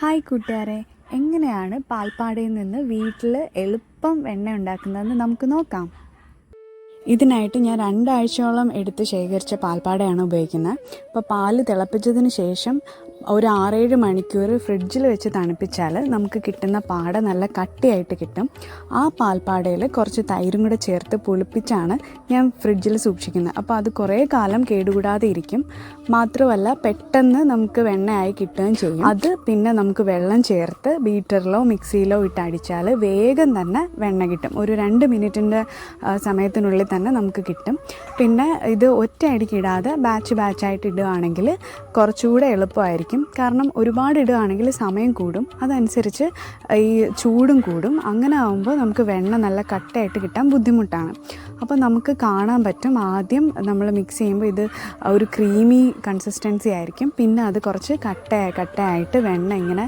Hi കൂട്ടുകാരെ എങ്ങനെയാണ് പാൽപ്പാടയിൽ നിന്ന് വീട്ടിൽ എളുപ്പം വെണ്ണ ഉണ്ടാക്കുന്നതെന്ന് നമുക്ക് നോക്കാം. ഇതിനായിട്ട് ഞാൻ രണ്ടാഴ്ചയോളം എടുത്ത് ശേഖരിച്ച പാൽപ്പാടയാണ് ഉപയോഗിക്കുന്നത്. അപ്പോൾ പാൽ തിളപ്പിച്ചതിന് ശേഷം ഒരു ആറേഴ് മണിക്കൂർ ഫ്രിഡ്ജിൽ വെച്ച് തണുപ്പിച്ചാൽ നമുക്ക് കിട്ടുന്ന പാട നല്ല കട്ടിയായിട്ട് കിട്ടും. ആ പാൽപ്പാടയിൽ കുറച്ച് തൈരും കൂടെ ചേർത്ത് പുളിപ്പിച്ചാണ് ഞാൻ ഫ്രിഡ്ജിൽ സൂക്ഷിക്കുന്നത്. അപ്പോൾ അത് കുറേ കാലം കേടുകൂടാതെ ഇരിക്കും. മാത്രമല്ല പെട്ടെന്ന് നമുക്ക് വെണ്ണയായി കിട്ടുകയും ചെയ്യും. അത് പിന്നെ നമുക്ക് വെള്ളം ചേർത്ത് ബീറ്ററിലോ മിക്സിയിലോ ഇട്ട് അടിച്ചാൽ വേഗം തന്നെ വെണ്ണ കിട്ടും. ഒരു രണ്ട് മിനിറ്റിന്റെ സമയത്തിനുള്ളിൽ തന്നെ നമുക്ക് കിട്ടും. പിന്നെ ഇത് ഒറ്റയടിക്ക് ഇടാതെ ബാച്ച് ബാച്ചായിട്ട് ഇടുകയാണെങ്കിൽ കുറച്ചുകൂടെ എളുപ്പമായിരിക്കും. കാരണം ഒരുപാട് ഇടുകയാണെങ്കിൽ സമയം കൂടും. അതനുസരിച്ച് ഈ ചൂടും കൂടും. അങ്ങനെ ആകുമ്പോൾ നമുക്ക് വെണ്ണ നല്ല കട്ടയായിട്ട് കിട്ടാൻ ബുദ്ധിമുട്ടാണ്. അപ്പോൾ നമുക്ക് കാണാൻ പറ്റും. ആദ്യം നമ്മൾ മിക്സ് ചെയ്യുമ്പോൾ ഇത് ഒരു ക്രീമി കൺസിസ്റ്റൻസി ആയിരിക്കും. പിന്നെ അത് കുറച്ച് കട്ട കട്ടയായിട്ട് വെണ്ണ ഇങ്ങനെ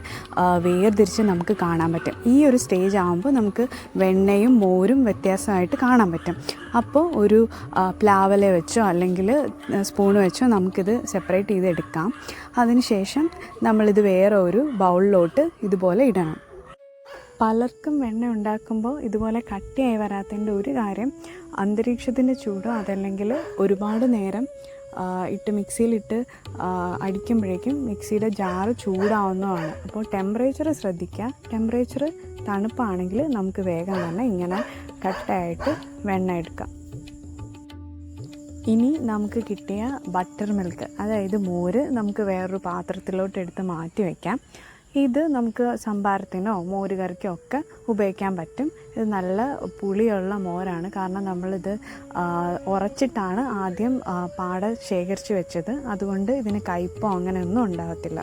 വേർതിരിച്ച് നമുക്ക് കാണാൻ പറ്റും. ഈ ഒരു സ്റ്റേജ് ആകുമ്പോൾ നമുക്ക് വെണ്ണയും മോരും വ്യത്യാസമായിട്ട് കാണാൻ പറ്റും. അപ്പോൾ ഒരു പ്ലാവല വെച്ചോ അല്ലെങ്കിൽ സ്പൂൺ വെച്ചോ നമുക്കിത് സെപ്പറേറ്റ് ചെയ്ത് എടുക്കാം അതിനുശേഷം നമ്മളിത് വേറെ ഒരു ബൗളിലോട്ട് ഇതുപോലെ ഇടണം. പലർക്കും വെണ്ണ ഉണ്ടാക്കുമ്പോൾ ഇതുപോലെ കട്ടിയായി വരാത്തതിന്റെ ഒരു കാര്യം അന്തരീക്ഷത്തിന്റെ ചൂടോ അതല്ലെങ്കിൽ ഒരുപാട് നേരം ഇട്ട് മിക്സിയിലിട്ട് അടിക്കുമ്പോഴേക്കും മിക്സിയുടെ ജാറ് ചൂടാവുന്നതാണ്. അപ്പോൾ ടെമ്പറേച്ചർ ശ്രദ്ധിക്കുക. ടെമ്പറേച്ചർ തണുപ്പാണെങ്കിൽ നമുക്ക് വേഗം തന്നെ ഇങ്ങനെ കട്ടയായിട്ട് വെണ്ണ എടുക്കാം. ഇനി നമുക്ക് കിട്ടിയ ബട്ടർ മിൽക്ക് അതായത് മോര് നമുക്ക് വേറൊരു പാത്രത്തിലോട്ട് എടുത്ത് മാറ്റി വയ്ക്കാം ഇത് നമുക്ക് സംഭാരത്തിനോ മോരുകറിക്കോ ഒക്കെ ഉപയോഗിക്കാൻ പറ്റും. ഇത് നല്ല പുളിയുള്ള മോരാണ്. കാരണം നമ്മളിത് ഉറച്ചിട്ടാണ് ആദ്യം പാട ശേഖരിച്ച് വെച്ചത്. അതുകൊണ്ട് ഇതിന് കയ്പോ അങ്ങനെയൊന്നും ഉണ്ടാകത്തില്ല.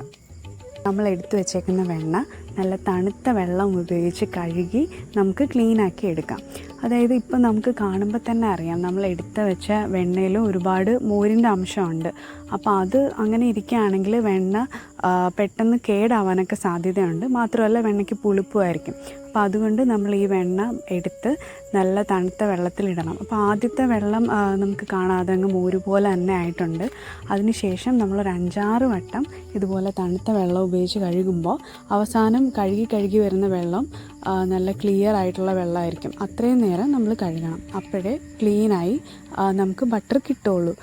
നമ്മൾ എടുത്തു വെച്ചേക്കുന്ന വെണ്ണ നല്ല തണുത്ത വെള്ളം ഉപയോഗിച്ച് കഴുകി നമുക്ക് ക്ലീൻ ആക്കി എടുക്കാം. അതായത് ഇപ്പം നമുക്ക് കാണുമ്പോൾ തന്നെ അറിയാം നമ്മൾ എടുത്ത് വെച്ച വെണ്ണയിൽ ഒരുപാട് മോരിന്റെ അംശമുണ്ട്. അപ്പോൾ അത് അങ്ങനെ ഇരിക്കുകയാണെങ്കിൽ വെണ്ണ പെട്ടെന്ന് കേടാവാനൊക്കെ സാധ്യതയുണ്ട്. മാത്രമല്ല വെണ്ണയ്ക്ക് പുളിപ്പുമായിരിക്കും. അപ്പോൾ അതുകൊണ്ട് നമ്മൾ ഈ വെണ്ണ എടുത്ത് നല്ല തണുത്ത വെള്ളത്തിലിടണം. അപ്പോൾ ആദ്യത്തെ വെള്ളം നമുക്ക് കാണാതെ അങ്ങ് മോര് പോലെ തന്നെ ആയിട്ടുണ്ട്. അതിനുശേഷം നമ്മളൊരു അഞ്ചാറ് വട്ടം ഇതുപോലെ തണുത്ത വെള്ളം ഉപയോഗിച്ച് കഴുകുമ്പോൾ അവസാനം കഴുകി കഴുകി വരുന്ന വെള്ളം നല്ല ക്ലിയർ ആയിട്ടുള്ള വെള്ളമായിരിക്കും. അത്രയും നേരം നമ്മൾ കഴുകണം. അപ്പോഴേ ക്ലീനായി നമുക്ക് ബട്ടർ കിട്ടുള്ളൂ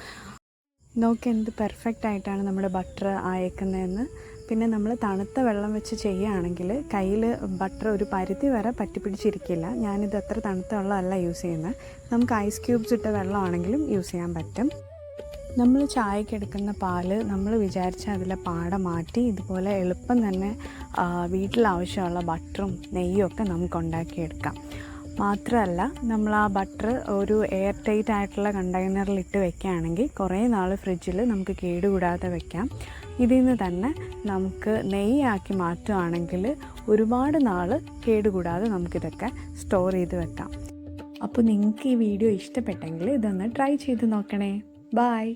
നോക്കി എന്ത് പെർഫെക്റ്റ് ആയിട്ടാണ് നമ്മുടെ ബട്ടർ അയക്കുന്നതെന്ന് പിന്നെ നമ്മൾ തണുത്ത വെള്ളം വെച്ച് ചെയ്യുകയാണെങ്കിൽ കയ്യിൽ ബട്ടർ ഒരു പരിധി വരെ പറ്റിപ്പിടിച്ചിരിക്കില്ല. ഞാനിത് അത്ര തണുത്ത വെള്ളമല്ല യൂസ് ചെയ്യുന്നത്. നമുക്ക് ഐസ് ക്യൂബ്സ് ഇട്ട വെള്ളമാണെങ്കിലും യൂസ് ചെയ്യാൻ പറ്റും. നമ്മൾ ചായക്ക് എടുക്കുന്ന പാൽ നമ്മൾ വിചാരിച്ച അതിലെ പാട മാറ്റി ഇതുപോലെ എളുപ്പം തന്നെ വീട്ടിൽ ആവശ്യമുള്ള ബട്ടറും നെയ്യും ഒക്കെ നമുക്ക് ഉണ്ടാക്കിയെടുക്കാം. മാത്രമല്ല നമ്മൾ ആ ബട്ടർ ഒരു എയർ ടൈറ്റ് ആയിട്ടുള്ള കണ്ടെയ്നറിൽ ഇട്ട് വെക്കുകയാണെങ്കിൽ കുറേ നാൾ ഫ്രിഡ്ജിൽ നമുക്ക് കേടുകൂടാതെ വെക്കാം. ഇതിൽ നിന്ന് തന്നെ നമുക്ക് നെയ്യാക്കി മാറ്റുകയാണെങ്കിൽ ഒരുപാട് നാൾ കേടുകൂടാതെ നമുക്കിതൊക്കെ സ്റ്റോർ ചെയ്ത് വെക്കാം. അപ്പോൾ നിങ്ങൾക്ക് ഈ വീഡിയോ ഇഷ്ടപ്പെട്ടെങ്കിൽ ഇതൊന്ന് ട്രൈ ചെയ്ത് നോക്കണേ. ബായ്